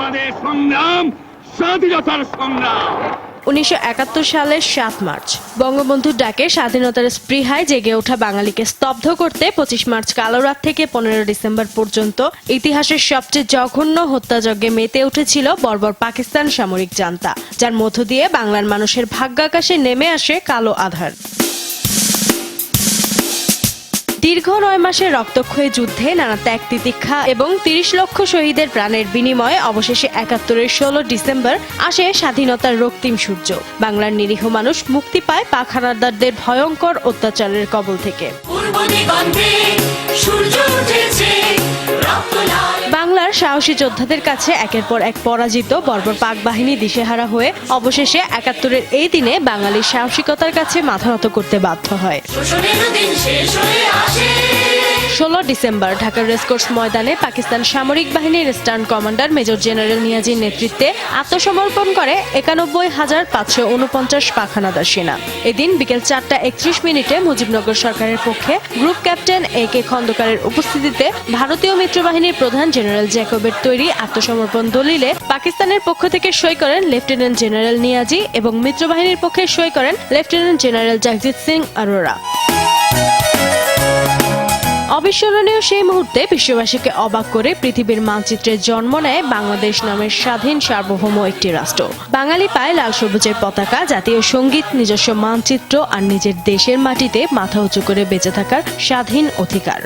জিন্দাবাদের সংগ্রাম, স্বাধীনতার সংগ্রাম। উনিশশো সালের সাত মার্চ, বঙ্গবন্ধুর ডাকে স্বাধীনতার স্পৃহায় জেগে ওঠা বাঙালিকে স্তব্ধ করতে পঁচিশ মার্চ কালো রাত থেকে পনেরো ডিসেম্বর পর্যন্ত ইতিহাসের সবচেয়ে জঘন্য হত্যাযজ্ঞে মেতে উঠেছিল বর্বর পাকিস্তান সামরিক জান্তা, যার মধ্য দিয়ে বাংলার মানুষের ভাগ্যাকাশে নেমে আসে কালো আধার। দীর্ঘ নয় মাসের রক্তক্ষয়ী যুদ্ধে নানা ত্যাগ তিতিক্ষা এবং তিরিশ লক্ষ শহীদের প্রাণের বিনিময়ে অবশেষে একাত্তরের ষোলো ডিসেম্বর আসে স্বাধীনতার রক্তিম সূর্য। বাংলার নিরীহ মানুষ মুক্তি পায় পাখানাদারদের ভয়ঙ্কর অত্যাচারের কবল থেকে। সূর্য উঠেছে। সাহসী যোদ্ধাদের কাছে একের পর এক পরাজিত বর্বর পাক বাহিনী দিশেহারা হয়ে অবশেষে একাত্তরের এই দিনে বাঙালির সাহসিকতার কাছে মাথা নত করতে বাধ্য হয়। ডিসেম্বর, ঢাকার রেসকোর্স ময়দানে পাকিস্তান সামরিক বাহিনীর স্টার্ন কমান্ডার মেজর জেনারেল নিয়াজির নেতৃত্বে আত্মসমর্পণ করে একানব্বই হাজার পাঁচশো উনপঞ্চাশ পাখানাদার সেনা এদিন বিকেল চারটা একত্রিশ মিনিটে মুজিবনগর সরকারের পক্ষে গ্রুপ ক্যাপ্টেন এ কে খন্দকারের উপস্থিতিতে ভারতীয় মিত্রবাহিনীর প্রধান জেনারেল জ্যাকবের তৈরি আত্মসমর্পণ দলিলে পাকিস্তানের পক্ষ থেকে সই করেন লেফটেন্যান্ট জেনারেল নিয়াজি এবং মিত্রবাহিনীর পক্ষে সই করেন লেফটেন্যান্ট জেনারেল জগজিৎ সিং আরোরা। অবিস্মরণীয় সেই মুহূর্তে বিশ্ববাসীকে অবাক করে পৃথিবীর মানচিত্রে জন্ম নেয় বাংলাদেশ নামের স্বাধীন সার্বভৌম একটি রাষ্ট্র। বাঙালি পায় লাল সবুজের পতাকা, জাতীয় সংগীত, নিজস্ব মানচিত্র আর নিজের দেশের মাটিতে মাথা উঁচু করে বেঁচে থাকার স্বাধীন অধিকার।